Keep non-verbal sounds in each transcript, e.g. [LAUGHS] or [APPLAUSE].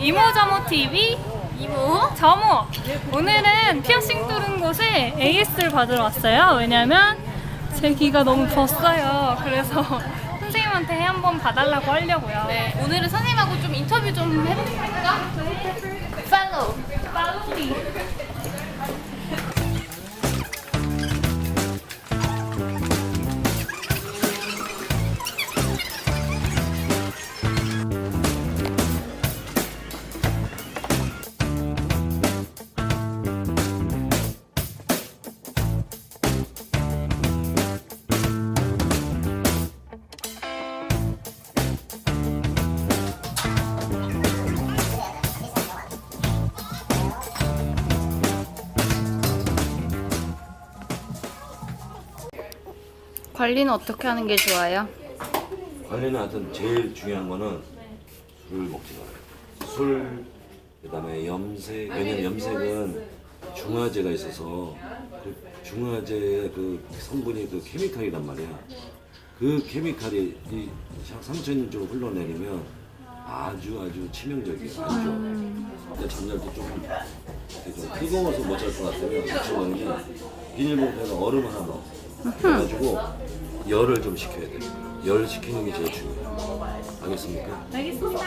이모저모 TV 이모? 저모 오늘은 피어싱 뚫은 곳에 AS를 받으러 왔어요 왜냐면 제 귀가 너무 졌어요 그래서 [LAUGHS] 선생님한테 한번 봐달라고 하려고요 네, 오늘은 선생님하고 좀 인터뷰 좀 해볼까? 팔로우. 관리는 어떻게 하는 게 좋아요? 관리는 하여튼 제일 중요한 거는 술을 먹지 말아요. 술, 그 다음에 염색, 왜냐면 염색은 중화제가 있어서 그 중화제의 그 성분이 그 케미칼이란 말이야. 그 케미칼이 이 상처 있는 쪽으로 흘러내리면 아주 아주 치명적이에요. 안 좋아. 근데 잠잘 때 조금 이렇게 좀 뜨거워서 못 잘 것 같으면 잠시만요. 비닐봉지에다 얼음 하나 넣어. 그래가지고 열을 좀 식혀야 돼. 열 식히는 게 제일 중요해요. 알겠습니까? 알겠습니다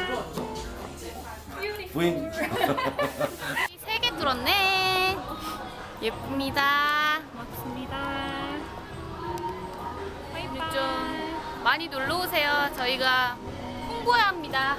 부인. [LAUGHS] 세 개 뚫었네. 예쁩니다. 고맙습니다 좀 많이 놀러 오세요. 저희가 홍보해야 합니다.